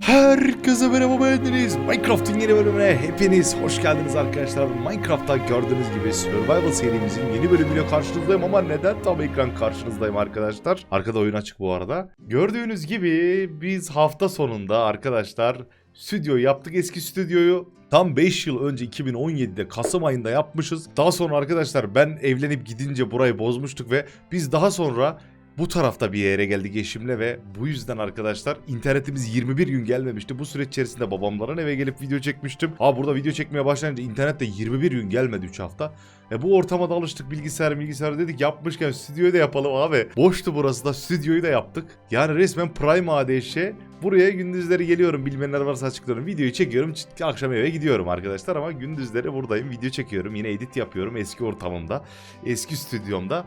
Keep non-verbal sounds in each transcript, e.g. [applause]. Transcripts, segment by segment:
Herkese merhaba beğendiniz. Minecraft'ın yeni bölümüne hepiniz hoş geldiniz arkadaşlar. Minecraft'ta gördüğünüz gibi Survival serimizin yeni bölümüyle karşınızdayım ama neden tam ekran karşınızdayım arkadaşlar? Arkada oyun açık bu arada. Gördüğünüz gibi biz hafta sonunda arkadaşlar stüdyoyu yaptık eski stüdyoyu. Tam 5 yıl önce 2017'de Kasım ayında yapmışız. Daha sonra arkadaşlar ben evlenip gidince burayı bozmuştuk ve biz daha sonra bu tarafta bir yere geldik eşimle ve bu yüzden arkadaşlar internetimiz 21 gün gelmemişti. Bu süreç içerisinde babamların eve gelip video çekmiştim. Aa burada video çekmeye başlayınca internette 21 gün gelmedi 3 hafta. E bu ortama da alıştık bilgisayar bilgisayar dedik yapmışken stüdyoyu da yapalım abi. Boştu burası da stüdyoyu da yaptık. Yani resmen Prime ADŞ Buraya gündüzleri geliyorum bilmeyenler varsa açıklıyorum. Videoyu çekiyorum akşam eve gidiyorum arkadaşlar ama gündüzleri buradayım video çekiyorum. Yine edit yapıyorum eski ortamımda eski stüdyomda.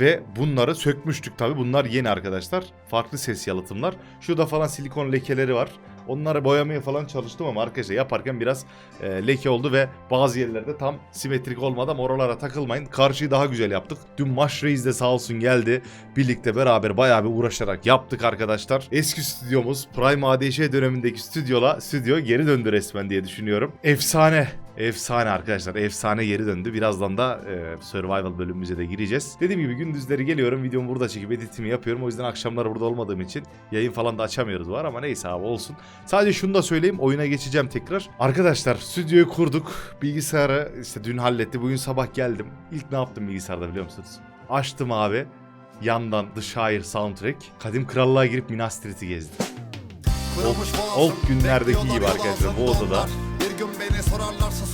Ve bunları sökmüştük tabi. Bunlar yeni arkadaşlar. Farklı ses yalıtımlar. Şurada falan silikon lekeleri var. Onları boyamaya falan çalıştım ama arkadaşlar yaparken biraz e, leke oldu ve bazı yerlerde tam simetrik olmadı ama oralara takılmayın. Karşıyı daha güzel yaptık. Dün Maş Reis de sağ olsun geldi. Birlikte beraber bayağı bir uğraşarak yaptık arkadaşlar. Eski stüdyomuz Prime ADŞ dönemindeki stüdyola stüdyo geri döndü resmen diye düşünüyorum. Efsane. Efsane arkadaşlar. Efsane geri döndü. Birazdan da e, Survival bölümümüze de gireceğiz. Dediğim gibi gündüzleri geliyorum. Videomu burada çekip editimi yapıyorum. O yüzden akşamları burada olmadığım için yayın falan da açamıyoruz var ama neyse abi olsun. Sadece şunu da söyleyeyim. Oyuna geçeceğim tekrar. Arkadaşlar stüdyoyu kurduk. Bilgisayarı işte dün halletti. Bugün sabah geldim. İlk ne yaptım bilgisayarda biliyor musunuz? Açtım abi. Yandan The Shire soundtrack. Kadim Krallığa girip Minas Tirith'i gezdim. Old, old günlerdeki gibi arkadaşlar, bu odada. Bir gün beni sorarlarsa.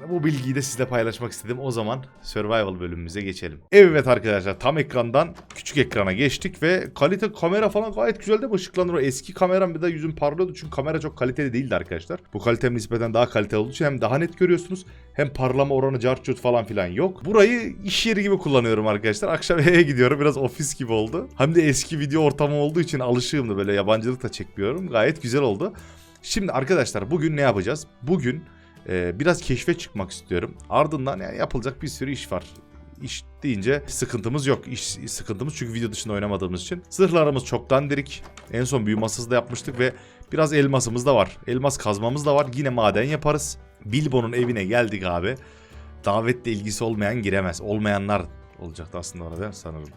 Yani bu bilgiyi de sizle paylaşmak istedim. O zaman Survival bölümümüze geçelim. Evet arkadaşlar tam ekrandan küçük ekrana geçtik ve kalite kamera falan gayet güzel de ışıklanır. O eski kameram bir de yüzüm parlıyordu çünkü kamera çok kaliteli değildi arkadaşlar. Bu kalitem nispeten daha kaliteli olduğu için hem daha net görüyorsunuz hem parlama oranı carçut falan filan yok. Burayı iş yeri gibi kullanıyorum arkadaşlar. Akşam [laughs] eve gidiyorum biraz ofis gibi oldu. Hem de eski video ortamı olduğu için alışığım da böyle yabancılık da çekmiyorum. Gayet güzel oldu. Şimdi arkadaşlar bugün ne yapacağız? Bugün ee, biraz keşfe çıkmak istiyorum. Ardından yani yapılacak bir sürü iş var. İş deyince sıkıntımız yok. İş sıkıntımız çünkü video dışında oynamadığımız için. Zırhlarımız çok dandirik. En son büyü masası da yapmıştık ve biraz elmasımız da var. Elmas kazmamız da var. Yine maden yaparız. Bilbo'nun evine geldik abi. Davetle ilgisi olmayan giremez. Olmayanlar olacaktı aslında orada sanırım.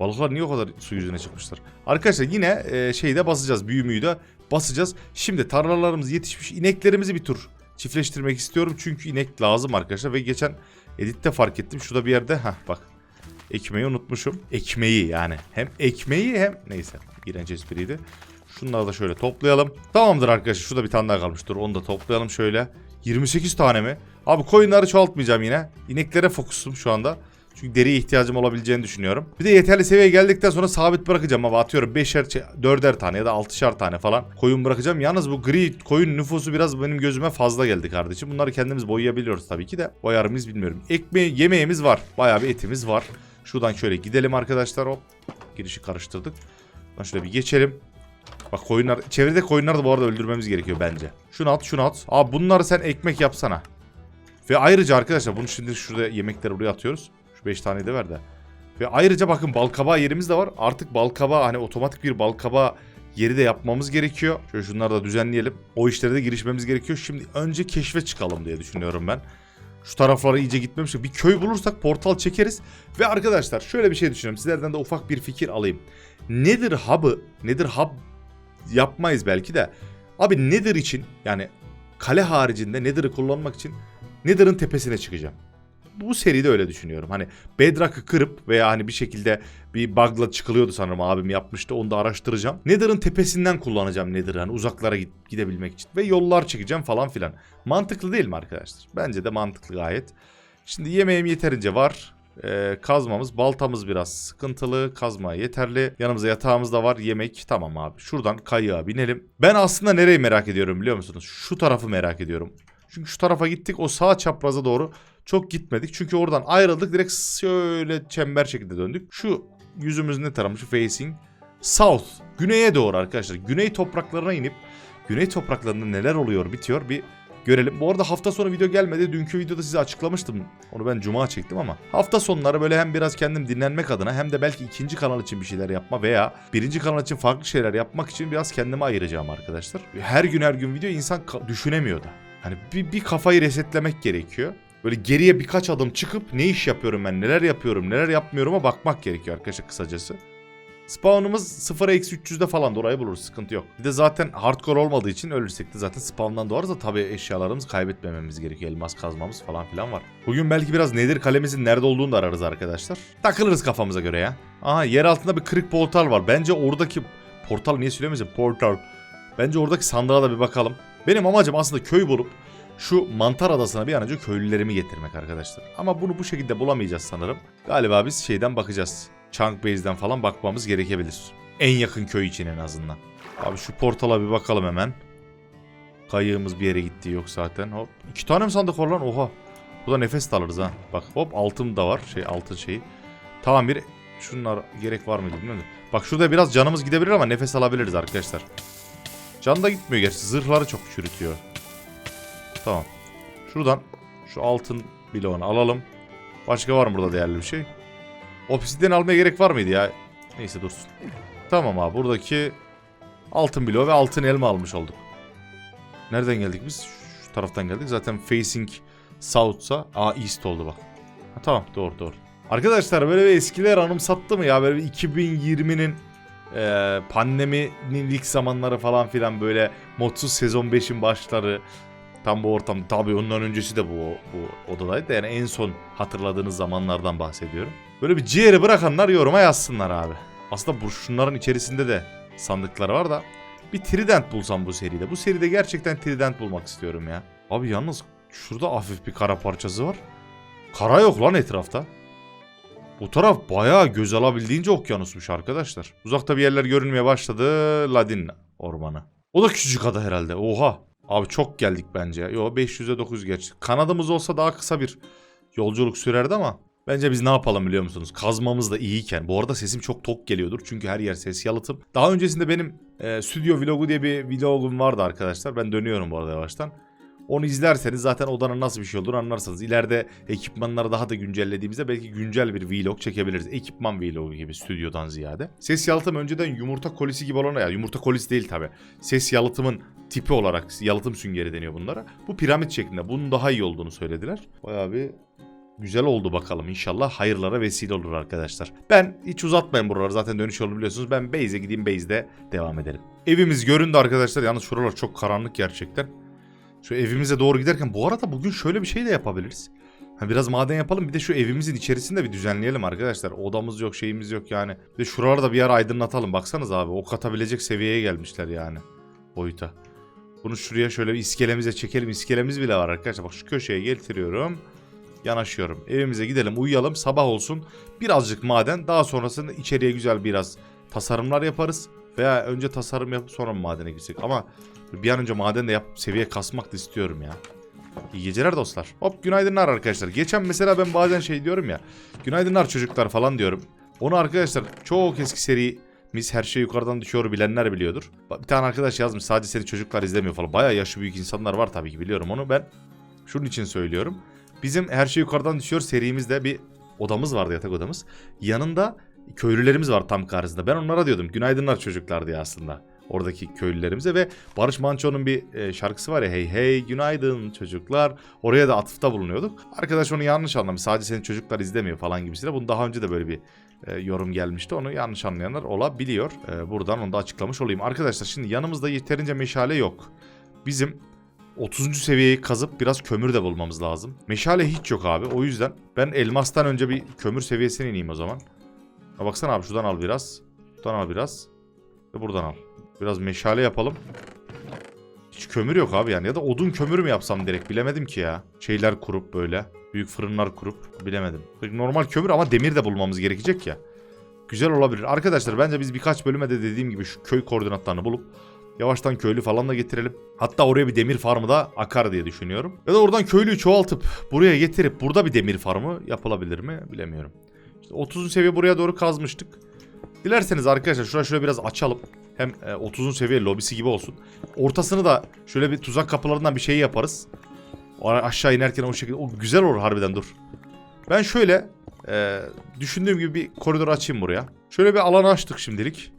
Balıklar niye o kadar su yüzüne çıkmışlar? Arkadaşlar yine e, şeyde basacağız. Büyümüyü de basacağız. Şimdi tarlalarımız yetişmiş. ineklerimizi bir tur çiftleştirmek istiyorum. Çünkü inek lazım arkadaşlar. Ve geçen editte fark ettim. Şurada bir yerde. Hah bak. Ekmeği unutmuşum. Ekmeği yani. Hem ekmeği hem neyse. İğrenç espriydi. Şunları da şöyle toplayalım. Tamamdır arkadaşlar. Şurada bir tane daha kalmış. Dur onu da toplayalım şöyle. 28 tane mi? Abi koyunları çoğaltmayacağım yine. İneklere fokusum şu anda. Çünkü deriye ihtiyacım olabileceğini düşünüyorum. Bir de yeterli seviyeye geldikten sonra sabit bırakacağım ama atıyorum 5'er 4'er tane ya da 6'şar tane falan koyun bırakacağım. Yalnız bu gri koyun nüfusu biraz benim gözüme fazla geldi kardeşim. Bunları kendimiz boyayabiliyoruz tabii ki de. Boyar mıyız bilmiyorum. Ekmeği yemeğimiz var. Bayağı bir etimiz var. Şuradan şöyle gidelim arkadaşlar hop. Girişi karıştırdık. Lan şöyle bir geçelim. Bak koyunlar çevrede koyunları da bu arada öldürmemiz gerekiyor bence. Şunu at şunu at. Abi bunları sen ekmek yapsana. Ve ayrıca arkadaşlar bunu şimdi şurada yemekleri buraya atıyoruz. Şu 5 taneyi de ver de. Ve ayrıca bakın balkabağı yerimiz de var. Artık balkabağı hani otomatik bir balkabağı yeri de yapmamız gerekiyor. Şöyle şunları da düzenleyelim. O işlere de girişmemiz gerekiyor. Şimdi önce keşfe çıkalım diye düşünüyorum ben. Şu taraflara iyice gitmemiş. Bir köy bulursak portal çekeriz. Ve arkadaşlar şöyle bir şey düşünüyorum. Sizlerden de ufak bir fikir alayım. Nedir hub'ı, nedir hub yapmayız belki de. Abi Nether için yani kale haricinde Nether'ı kullanmak için Nether'ın tepesine çıkacağım. Bu seride öyle düşünüyorum. Hani Bedrock'ı kırıp veya hani bir şekilde bir bug'la çıkılıyordu sanırım abim yapmıştı. Onu da araştıracağım. Nether'ın tepesinden kullanacağım Nether'ı hani uzaklara gidebilmek için. Ve yollar çekeceğim falan filan. Mantıklı değil mi arkadaşlar? Bence de mantıklı gayet. Şimdi yemeğim yeterince var. Ee, kazmamız, baltamız biraz sıkıntılı. Kazma yeterli. Yanımızda yatağımız da var. Yemek tamam abi. Şuradan kayığa binelim. Ben aslında nereyi merak ediyorum biliyor musunuz? Şu tarafı merak ediyorum. Çünkü şu tarafa gittik o sağ çapraza doğru çok gitmedik. Çünkü oradan ayrıldık direkt şöyle çember şeklinde döndük. Şu yüzümüz ne tarafı? Şu facing south. Güneye doğru arkadaşlar. Güney topraklarına inip güney topraklarında neler oluyor bitiyor bir görelim. Bu arada hafta sonu video gelmedi. Dünkü videoda size açıklamıştım. Onu ben cuma çektim ama. Hafta sonları böyle hem biraz kendim dinlenmek adına hem de belki ikinci kanal için bir şeyler yapma veya birinci kanal için farklı şeyler yapmak için biraz kendime ayıracağım arkadaşlar. Her gün her gün video insan düşünemiyor da. Hani bir, bir kafayı resetlemek gerekiyor. Böyle geriye birkaç adım çıkıp ne iş yapıyorum ben, neler yapıyorum, neler yapmıyorum'a bakmak gerekiyor arkadaşlar kısacası. Spawn'ımız 0'a eksi 300'de falan da orayı buluruz sıkıntı yok. Bir de zaten hardcore olmadığı için ölürsek de zaten spawn'dan doğarız da tabii eşyalarımızı kaybetmememiz gerekiyor. Elmas kazmamız falan filan var. Bugün belki biraz nedir kalemizin nerede olduğunu da ararız arkadaşlar. Takılırız kafamıza göre ya. Aha yer altında bir kırık portal var. Bence oradaki portal niye söylemiyorsun? Portal. Bence oradaki sandığa da bir bakalım. Benim amacım aslında köy bulup şu mantar adasına bir an önce köylülerimi getirmek arkadaşlar. Ama bunu bu şekilde bulamayacağız sanırım. Galiba biz şeyden bakacağız. Chunk Base'den falan bakmamız gerekebilir. En yakın köy için en azından. Abi şu portala bir bakalım hemen. Kayığımız bir yere gitti yok zaten. Hop. iki tane mi sandık var lan? Oha. Bu da nefes alırız ha. Bak hop altın da var. Şey altın şeyi. Tamam bir şunlar gerek var mıydı bilmiyorum. Bak şurada biraz canımız gidebilir ama nefes alabiliriz arkadaşlar. Can da gitmiyor gerçi. Zırhları çok çürütüyor. Tamam. Şuradan şu altın bloğunu alalım. Başka var mı burada değerli bir şey? Obsidian almaya gerek var mıydı ya? Neyse dursun. Tamam abi buradaki altın bloğu ve altın elma almış olduk. Nereden geldik biz? Şu taraftan geldik. Zaten facing south'sa aa east oldu bak. Ha, tamam doğru doğru. Arkadaşlar böyle bir eskiler anımsattı mı ya? Böyle bir 2020'nin e, pandeminin ilk zamanları falan filan böyle modsuz sezon 5'in başları. Tam bu ortam. Tabii ondan öncesi de bu, bu odadaydı. Yani en son hatırladığınız zamanlardan bahsediyorum. Böyle bir ciğeri bırakanlar yoruma yazsınlar abi. Aslında bu şunların içerisinde de sandıklar var da bir trident bulsam bu seride. Bu seride gerçekten trident bulmak istiyorum ya. Abi yalnız şurada hafif bir kara parçası var. Kara yok lan etrafta. Bu taraf bayağı göz alabildiğince okyanusmuş arkadaşlar. Uzakta bir yerler görünmeye başladı. Ladin ormanı. O da küçücük ada herhalde. Oha. Abi çok geldik bence. Yo 500'e 900 geç. Kanadımız olsa daha kısa bir yolculuk sürerdi ama Bence biz ne yapalım biliyor musunuz? Kazmamız da iyiyken. Bu arada sesim çok tok geliyordur. Çünkü her yer ses yalıtım. Daha öncesinde benim e, stüdyo vlogu diye bir vlogum vardı arkadaşlar. Ben dönüyorum bu arada yavaştan. Onu izlerseniz zaten odanın nasıl bir şey olduğunu anlarsınız. İleride ekipmanları daha da güncellediğimizde belki güncel bir vlog çekebiliriz. Ekipman vlogu gibi stüdyodan ziyade. Ses yalıtım önceden yumurta kolisi gibi olana ya yumurta kolisi değil tabi. Ses yalıtımın tipi olarak yalıtım süngeri deniyor bunlara. Bu piramit şeklinde. Bunun daha iyi olduğunu söylediler. Bayağı bir Güzel oldu bakalım. İnşallah hayırlara vesile olur arkadaşlar. Ben hiç uzatmayın buraları zaten dönüş yolu biliyorsunuz. Ben base'e gideyim base'de devam edelim. Evimiz göründü arkadaşlar. Yalnız şuralar çok karanlık gerçekten. Şu evimize doğru giderken bu arada bugün şöyle bir şey de yapabiliriz. Ha, biraz maden yapalım bir de şu evimizin içerisinde bir düzenleyelim arkadaşlar. Odamız yok şeyimiz yok yani. Bir de şuraları da bir yer aydınlatalım. Baksanız abi ok atabilecek seviyeye gelmişler yani. Boyuta. Bunu şuraya şöyle bir iskelemize çekelim. İskelemiz bile var arkadaşlar. Bak şu köşeye getiriyorum yanaşıyorum. Evimize gidelim uyuyalım sabah olsun. Birazcık maden daha sonrasında içeriye güzel biraz tasarımlar yaparız. Veya önce tasarım yapıp sonra madene girsek. Ama bir an önce maden de yapıp seviye kasmak da istiyorum ya. İyi geceler dostlar. Hop günaydınlar arkadaşlar. Geçen mesela ben bazen şey diyorum ya. Günaydınlar çocuklar falan diyorum. Onu arkadaşlar çok eski seri Mis her şey yukarıdan düşüyor bilenler biliyordur. Bir tane arkadaş yazmış sadece seni çocuklar izlemiyor falan. Baya yaşı büyük insanlar var tabii ki biliyorum onu. Ben şunun için söylüyorum. Bizim her şey yukarıdan düşüyor serimizde bir odamız vardı yatak odamız. Yanında köylülerimiz var tam karşısında. Ben onlara diyordum günaydınlar çocuklar diye aslında. Oradaki köylülerimize ve Barış Manço'nun bir e, şarkısı var ya hey hey günaydın çocuklar. Oraya da atıfta bulunuyorduk. Arkadaş onu yanlış anlamış. Sadece senin çocuklar izlemiyor falan gibisiyle. Bunu daha önce de böyle bir e, yorum gelmişti. Onu yanlış anlayanlar olabiliyor. E, buradan onu da açıklamış olayım. Arkadaşlar şimdi yanımızda yeterince meşale yok. Bizim 30. seviyeyi kazıp biraz kömür de bulmamız lazım. Meşale hiç yok abi. O yüzden ben elmastan önce bir kömür seviyesine ineyim o zaman. Ha baksana abi şuradan al biraz. Buradan al biraz. Ve buradan al. Biraz meşale yapalım. Hiç kömür yok abi yani. Ya da odun kömür mü yapsam direkt bilemedim ki ya. Şeyler kurup böyle. Büyük fırınlar kurup bilemedim. Normal kömür ama demir de bulmamız gerekecek ya. Güzel olabilir. Arkadaşlar bence biz birkaç bölüme de dediğim gibi şu köy koordinatlarını bulup Yavaştan köylü falan da getirelim. Hatta oraya bir demir farmı da akar diye düşünüyorum. Ya da oradan köylüyü çoğaltıp buraya getirip burada bir demir farmı yapılabilir mi bilemiyorum. İşte 30. seviye buraya doğru kazmıştık. Dilerseniz arkadaşlar şuraya şöyle biraz açalım. Hem e, 30. seviye lobisi gibi olsun. Ortasını da şöyle bir tuzak kapılarından bir şey yaparız. Aşağı inerken o şekilde. O güzel olur harbiden dur. Ben şöyle e, düşündüğüm gibi bir koridor açayım buraya. Şöyle bir alan açtık şimdilik.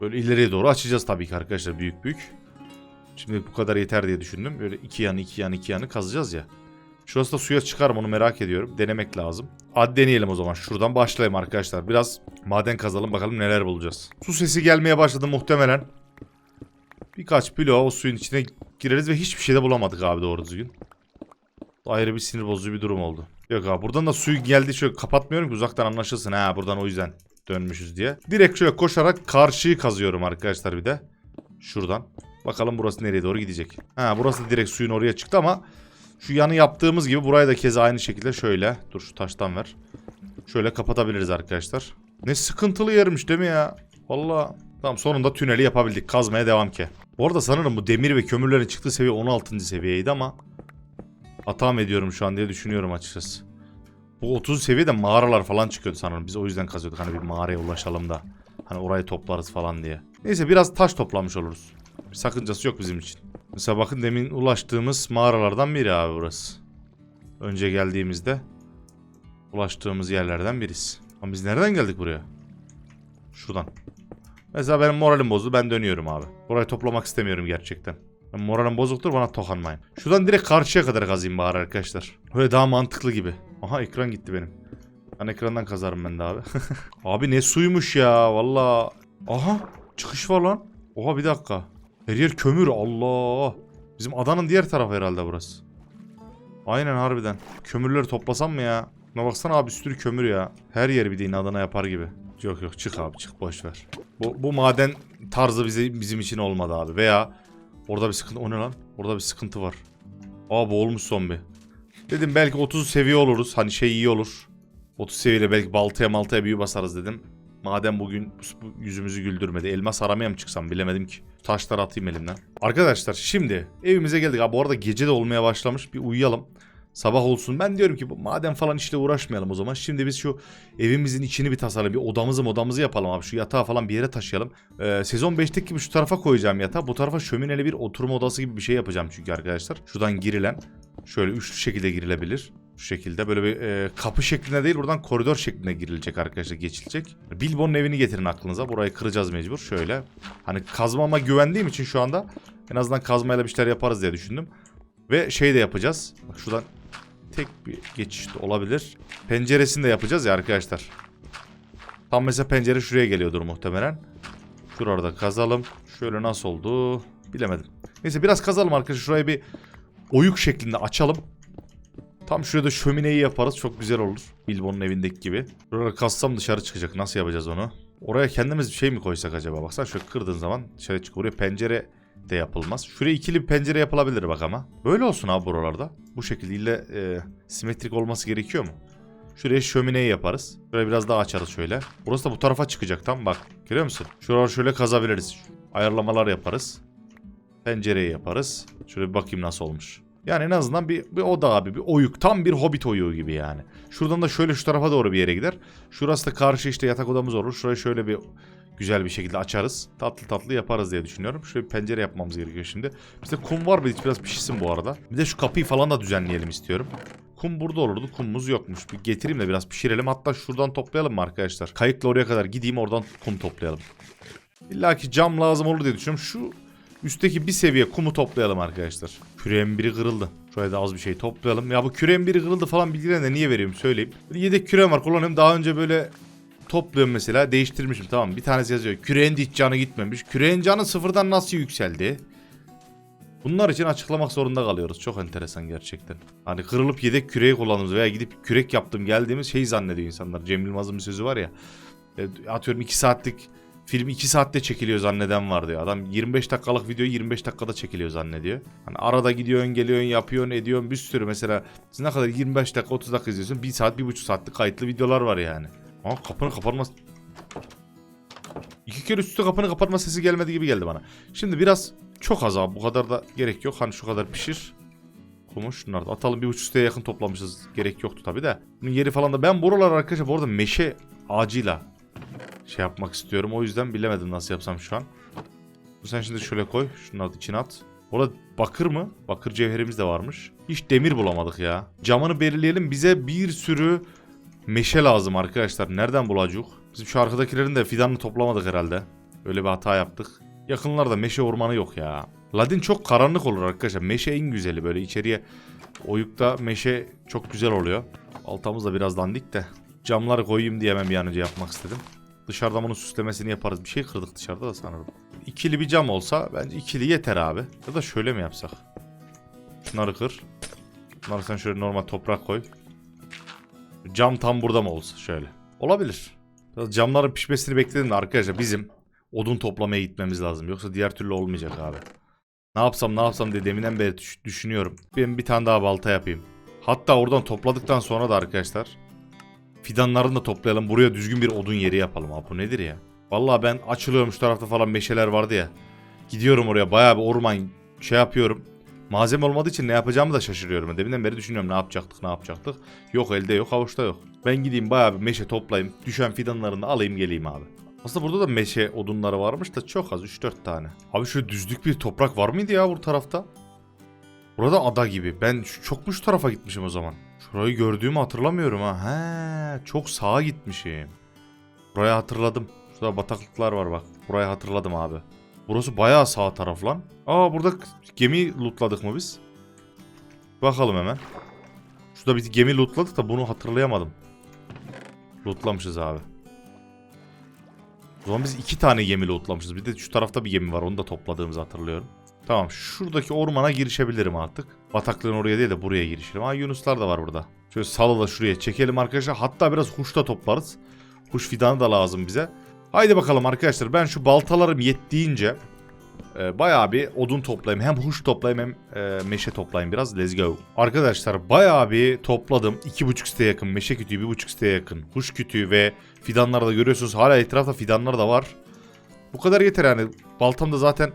Böyle ileriye doğru açacağız tabii ki arkadaşlar büyük büyük. Şimdi bu kadar yeter diye düşündüm. Böyle iki yanı iki yanı iki yanı kazacağız ya. Şurası da suya çıkar mı onu merak ediyorum. Denemek lazım. Hadi deneyelim o zaman. Şuradan başlayalım arkadaşlar. Biraz maden kazalım bakalım neler bulacağız. Su sesi gelmeye başladı muhtemelen. Birkaç bloğa o suyun içine gireriz ve hiçbir şey de bulamadık abi doğru düzgün. Ayrı bir sinir bozucu bir durum oldu. Yok abi buradan da suyu geldi şöyle kapatmıyorum ki uzaktan anlaşılsın. Ha buradan o yüzden dönmüşüz diye. Direkt şöyle koşarak karşıyı kazıyorum arkadaşlar bir de. Şuradan. Bakalım burası nereye doğru gidecek. Ha burası direkt suyun oraya çıktı ama şu yanı yaptığımız gibi burayı da keza aynı şekilde şöyle. Dur şu taştan ver. Şöyle kapatabiliriz arkadaşlar. Ne sıkıntılı yermiş değil mi ya? Valla. Tamam sonunda tüneli yapabildik. Kazmaya devam ki. Bu arada sanırım bu demir ve kömürlerin çıktığı seviye 16. seviyeydi ama hata mı ediyorum şu an diye düşünüyorum açıkçası. Bu 30 seviyede mağaralar falan çıkıyordu sanırım. Biz o yüzden kazıyorduk hani bir mağaraya ulaşalım da. Hani orayı toplarız falan diye. Neyse biraz taş toplamış oluruz. Bir sakıncası yok bizim için. Mesela bakın demin ulaştığımız mağaralardan biri abi burası. Önce geldiğimizde ulaştığımız yerlerden birisi. Ama biz nereden geldik buraya? Şuradan. Mesela benim moralim bozdu ben dönüyorum abi. Burayı toplamak istemiyorum gerçekten. Ben moralim bozuktur bana tokanmayın. Şuradan direkt karşıya kadar kazayım bari arkadaşlar. Böyle daha mantıklı gibi. Aha ekran gitti benim. Ben ekrandan kazarım ben de abi. [laughs] abi ne suymuş ya valla. Aha çıkış var lan. Oha bir dakika. Her yer kömür Allah. Bizim adanın diğer tarafı herhalde burası. Aynen harbiden. Kömürleri toplasam mı ya? Buna baksana abi üstü kömür ya. Her yer bir de adana yapar gibi. Yok yok çık abi çık boş ver. Bu, bu maden tarzı bize, bizim için olmadı abi. Veya orada bir sıkıntı. O ne lan? Orada bir sıkıntı var. Aa boğulmuş zombi. Dedim belki 30 seviye oluruz. Hani şey iyi olur. 30 seviyeyle belki baltaya maltaya büyü basarız dedim. Madem bugün bu yüzümüzü güldürmedi. Elmas aramaya mı çıksam bilemedim ki. Taşları atayım elimden. Arkadaşlar şimdi evimize geldik. Abi bu arada gece de olmaya başlamış. Bir uyuyalım. Sabah olsun. Ben diyorum ki maden falan işle uğraşmayalım o zaman. Şimdi biz şu evimizin içini bir tasarlayalım. Bir odamızı odamızı yapalım abi. Şu yatağı falan bir yere taşıyalım. Ee, sezon 5'teki gibi şu tarafa koyacağım yatağı. Bu tarafa şömineli bir oturma odası gibi bir şey yapacağım çünkü arkadaşlar. Şuradan girilen. Şöyle üçlü şekilde girilebilir. Şu şekilde böyle bir e, kapı şeklinde değil buradan koridor şeklinde girilecek arkadaşlar geçilecek. Bilbo'nun evini getirin aklınıza. Burayı kıracağız mecbur. Şöyle. Hani kazmama güvendiğim için şu anda en azından kazmayla bir şeyler yaparız diye düşündüm. Ve şey de yapacağız. Bak şuradan tek bir geçiş de olabilir. Penceresini de yapacağız ya arkadaşlar. Tam mesela pencere şuraya geliyordur muhtemelen. Şurada kazalım. Şöyle nasıl oldu bilemedim. Neyse biraz kazalım arkadaşlar. Şurayı bir oyuk şeklinde açalım. Tam şurada şömineyi yaparız. Çok güzel olur. Bilbo'nun evindeki gibi. Burada kassam dışarı çıkacak. Nasıl yapacağız onu? Oraya kendimiz bir şey mi koysak acaba? Baksana şöyle kırdığın zaman dışarı çıkıyor. Oraya pencere de yapılmaz. Şuraya ikili bir pencere yapılabilir bak ama. Böyle olsun abi buralarda. Bu şekilde ille e, simetrik olması gerekiyor mu? Şuraya şömineyi yaparız. Şuraya biraz daha açarız şöyle. Burası da bu tarafa çıkacak tam bak. Görüyor musun? Şuraları şöyle kazabiliriz. Ayarlamalar yaparız. Pencereyi yaparız. Şöyle bir bakayım nasıl olmuş. Yani en azından bir, bir oda abi. Bir oyuk. Tam bir hobbit oyuğu gibi yani. Şuradan da şöyle şu tarafa doğru bir yere gider. Şurası da karşı işte yatak odamız olur. Şurayı şöyle bir güzel bir şekilde açarız. Tatlı tatlı yaparız diye düşünüyorum. Şöyle bir pencere yapmamız gerekiyor şimdi. Bizde kum var mı? Biraz pişsin bu arada. Bir de şu kapıyı falan da düzenleyelim istiyorum. Kum burada olurdu. Kumumuz yokmuş. Bir getireyim de biraz pişirelim. Hatta şuradan toplayalım mı arkadaşlar? Kayıkla oraya kadar gideyim oradan kum toplayalım. İlla ki cam lazım olur diye düşünüyorum. Şu üstteki bir seviye kumu toplayalım arkadaşlar. Küreğin biri kırıldı. Şuraya da az bir şey toplayalım. Ya bu küreğin biri kırıldı falan bilgilerini de niye veriyorum söyleyeyim. Yedek küreğim var kullanıyorum. Daha önce böyle topluyorum mesela değiştirmişim tamam Bir tanesi yazıyor. Küreğin de hiç canı gitmemiş. Küreğin canı sıfırdan nasıl yükseldi? Bunlar için açıklamak zorunda kalıyoruz. Çok enteresan gerçekten. Hani kırılıp yedek küreği kullandığımız veya gidip kürek yaptım geldiğimiz şey zannediyor insanlar. Cem Yılmaz'ın bir sözü var ya. E, atıyorum 2 saatlik film 2 saatte çekiliyor zanneden var diyor. Adam 25 dakikalık videoyu 25 dakikada çekiliyor zannediyor. Hani arada gidiyorsun, geliyorsun, yapıyorsun, ediyorsun bir sürü mesela. Siz ne kadar 25 dakika 30 dakika izliyorsun. 1 saat 1,5 saatlik kayıtlı videolar var yani. Aa kapının kapanmaz. İki kere üst üste kapının kapatma sesi gelmedi gibi geldi bana. Şimdi biraz çok az abi bu kadar da gerek yok. Hani şu kadar pişir. Kumu şunları da atalım. Bir buçuk üsteye yakın toplamışız. Gerek yoktu tabi de. Bunun yeri falan da ben buralar arkadaşlar bu arada meşe ağacıyla şey yapmak istiyorum. O yüzden bilemedim nasıl yapsam şu an. Bu sen şimdi şöyle koy. Şunu at içine at. Orada bakır mı? Bakır cevherimiz de varmış. Hiç demir bulamadık ya. Camını belirleyelim. Bize bir sürü meşe lazım arkadaşlar. Nereden bulacak? Bizim şu arkadakilerin de fidanını toplamadık herhalde. Öyle bir hata yaptık. Yakınlarda meşe ormanı yok ya. Ladin çok karanlık olur arkadaşlar. Meşe en güzeli böyle içeriye oyukta meşe çok güzel oluyor. Altamız da biraz dandik de. Camları koyayım diye hemen bir an önce yapmak istedim. Dışarıdan bunun süslemesini yaparız. Bir şey kırdık dışarıda da sanırım. İkili bir cam olsa bence ikili yeter abi. Ya da şöyle mi yapsak? Şunları kır. Bunları sen şöyle normal toprak koy. Cam tam burada mı olsa şöyle. Olabilir. Biraz camların pişmesini bekledim de arkadaşlar bizim odun toplamaya gitmemiz lazım. Yoksa diğer türlü olmayacak abi. Ne yapsam ne yapsam diye deminden beri düş- düşünüyorum. Ben bir tane daha balta yapayım. Hatta oradan topladıktan sonra da arkadaşlar fidanlarını da toplayalım. Buraya düzgün bir odun yeri yapalım. Abi bu nedir ya? Vallahi ben açılıyorum şu tarafta falan meşeler vardı ya. Gidiyorum oraya bayağı bir orman şey yapıyorum. Malzeme olmadığı için ne yapacağımı da şaşırıyorum. Deminden beri düşünüyorum ne yapacaktık ne yapacaktık. Yok elde yok avuçta yok. Ben gideyim bayağı bir meşe toplayayım. Düşen fidanlarını da alayım geleyim abi. Aslında burada da meşe odunları varmış da çok az 3-4 tane. Abi şu düzlük bir toprak var mıydı ya bu tarafta? Burada ada gibi. Ben çok mu şu tarafa gitmişim o zaman? Şurayı gördüğümü hatırlamıyorum ha. He, çok sağa gitmişim. Burayı hatırladım. Şurada bataklıklar var bak. Burayı hatırladım abi. Burası bayağı sağ taraf lan. Aa burada gemi lootladık mı biz? Bakalım hemen. Şurada bir gemi lootladık da bunu hatırlayamadım. Lootlamışız abi. O zaman biz iki tane gemi lootlamışız. Bir de şu tarafta bir gemi var. Onu da topladığımızı hatırlıyorum. Tamam şuradaki ormana girişebilirim artık. Bataklığın oraya değil de buraya girişelim. Aa Yunuslar da var burada. Şöyle salı da şuraya çekelim arkadaşlar. Hatta biraz huş da toplarız. Huş fidanı da lazım bize. Haydi bakalım arkadaşlar ben şu baltalarım yettiğince e, bayağı bir odun toplayayım. Hem huş toplayayım hem e, meşe toplayayım biraz. Let's go. Arkadaşlar bayağı bir topladım. 2,5 siteye yakın meşe kütüğü 1,5 siteye yakın. Huş kütüğü ve fidanlar da görüyorsunuz. Hala etrafta fidanlar da var. Bu kadar yeter yani. Baltam da zaten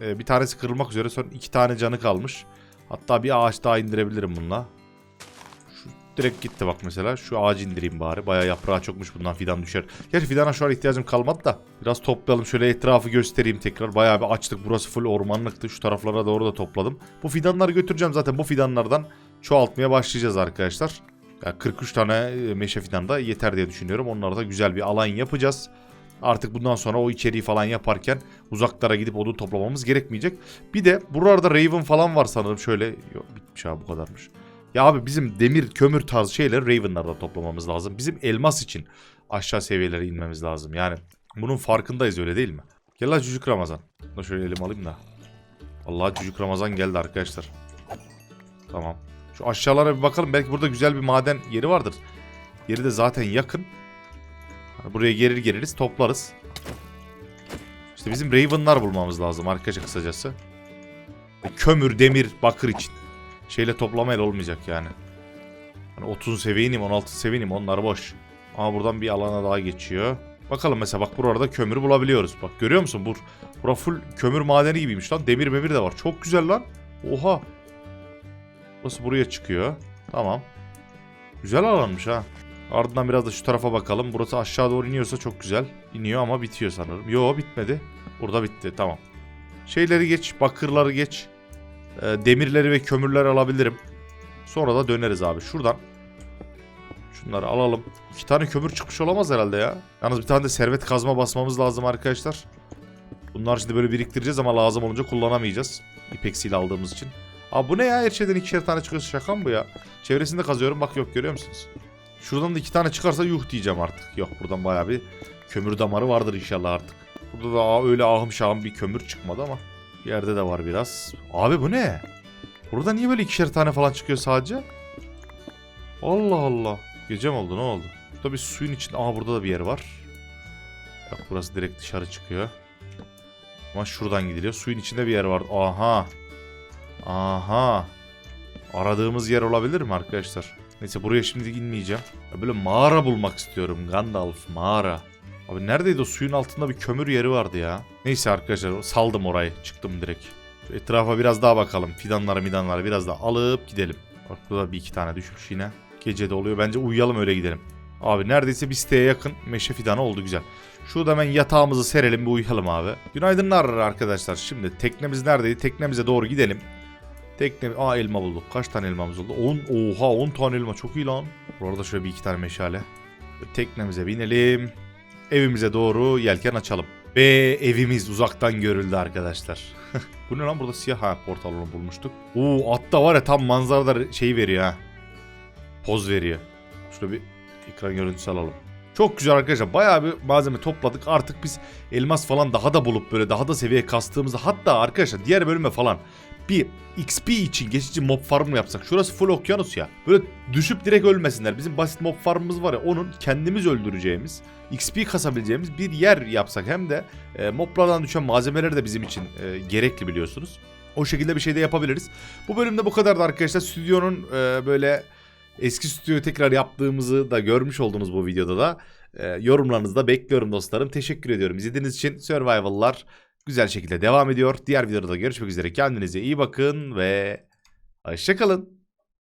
e, bir tanesi kırılmak üzere. Son iki tane canı kalmış. Hatta bir ağaç daha indirebilirim bununla. Şu direkt gitti bak mesela. Şu ağacı indireyim bari. Bayağı yaprağı çokmuş bundan fidan düşer. Gerçi fidana şu an ihtiyacım kalmadı da. Biraz toplayalım şöyle etrafı göstereyim tekrar. Bayağı bir açtık. Burası full ormanlıktı. Şu taraflara doğru da topladım. Bu fidanları götüreceğim zaten. Bu fidanlardan çoğaltmaya başlayacağız arkadaşlar. Ya 43 tane e, meşe fidan da yeter diye düşünüyorum. Onlara da güzel bir alan yapacağız. Artık bundan sonra o içeriği falan yaparken uzaklara gidip odun toplamamız gerekmeyecek. Bir de buralarda Raven falan var sanırım. Şöyle yok bitmiş abi bu kadarmış. Ya abi bizim demir, kömür tarzı şeyleri Raven'larda toplamamız lazım. Bizim elmas için aşağı seviyelere inmemiz lazım. Yani bunun farkındayız öyle değil mi? Gel lan çocuk Ramazan. Bunu şöyle elim alayım da. Vallahi çocuk Ramazan geldi arkadaşlar. Tamam. Şu aşağılara bir bakalım. Belki burada güzel bir maden yeri vardır. Yeri de zaten yakın. Buraya gelir geliriz toplarız. İşte bizim Raven'lar bulmamız lazım arkadaşlar kısacası. Kömür, demir, bakır için. Şeyle toplamayla olmayacak yani. Hani 30 seviyeniyim, 16 seviyeniyim onlar boş. Ama buradan bir alana daha geçiyor. Bakalım mesela bak burada kömür bulabiliyoruz. Bak görüyor musun? Bur bura full kömür madeni gibiymiş lan. Demir memir de var. Çok güzel lan. Oha. Burası buraya çıkıyor. Tamam. Güzel alanmış ha. Ardından biraz da şu tarafa bakalım. Burası aşağı doğru iniyorsa çok güzel. İniyor ama bitiyor sanırım. Yo bitmedi. Burada bitti. Tamam. Şeyleri geç. Bakırları geç. Ee, demirleri ve kömürleri alabilirim. Sonra da döneriz abi. Şuradan. Şunları alalım. İki tane kömür çıkmış olamaz herhalde ya. Yalnız bir tane de servet kazma basmamız lazım arkadaşlar. Bunlar şimdi böyle biriktireceğiz ama lazım olunca kullanamayacağız. İpeksiyle aldığımız için. Abi bu ne ya? Her şeyden ikişer tane çıkıyorsa şaka mı bu ya? Çevresinde kazıyorum bak yok görüyor musunuz? Şuradan da iki tane çıkarsa yuh diyeceğim artık. Yok buradan bayağı bir kömür damarı vardır inşallah artık. Burada da öyle ahım şahım bir kömür çıkmadı ama. Yerde de var biraz. Abi bu ne? Burada niye böyle ikişer tane falan çıkıyor sadece? Allah Allah. Gece mi oldu ne oldu? Burada bir suyun içinde. Aa burada da bir yer var. Yok burası direkt dışarı çıkıyor. Ama şuradan gidiliyor. Suyun içinde bir yer var. Aha. Aha. Aradığımız yer olabilir mi arkadaşlar? Neyse buraya şimdi inmeyeceğim. Ya böyle mağara bulmak istiyorum. Gandalf mağara. Abi neredeydi o suyun altında bir kömür yeri vardı ya. Neyse arkadaşlar saldım orayı. Çıktım direkt. Şu etrafa biraz daha bakalım. Fidanları midanları biraz daha alıp gidelim. Bak burada bir iki tane düşmüş yine. Gece de oluyor. Bence uyuyalım öyle gidelim. Abi neredeyse bir siteye yakın meşe fidanı oldu güzel. Şurada hemen yatağımızı serelim bir uyuyalım abi. Günaydınlar arkadaşlar. Şimdi teknemiz neredeydi? Teknemize doğru gidelim. Tekne... Aa elma bulduk. Kaç tane elmamız oldu? 10. Oha 10 tane elma. Çok iyi lan. Bu arada şöyle bir iki tane meşale. Teknemize binelim. Evimize doğru yelken açalım. Ve evimiz uzaktan görüldü arkadaşlar. [laughs] Bu ne lan burada siyah ha portalını bulmuştuk. Oo atta var ya tam manzarada şey veriyor ha. Poz veriyor. Şurada bir ekran görüntüsü alalım. Çok güzel arkadaşlar. Bayağı bir malzeme topladık. Artık biz elmas falan daha da bulup böyle daha da seviye kastığımızda hatta arkadaşlar diğer bölüme falan bir XP için geçici mob farm mı yapsak? Şurası full okyanus ya. Böyle düşüp direkt ölmesinler. Bizim basit mob farmımız var ya onun kendimiz öldüreceğimiz, XP kasabileceğimiz bir yer yapsak. Hem de e, moblardan düşen malzemeler de bizim için e, gerekli biliyorsunuz. O şekilde bir şey de yapabiliriz. Bu bölümde bu kadardı arkadaşlar. Stüdyonun e, böyle eski stüdyoyu tekrar yaptığımızı da görmüş oldunuz bu videoda da. E, yorumlarınızı da bekliyorum dostlarım. Teşekkür ediyorum. İzlediğiniz için Survival'lar güzel şekilde devam ediyor. Diğer videoda da görüşmek üzere. Kendinize iyi bakın ve hoşçakalın.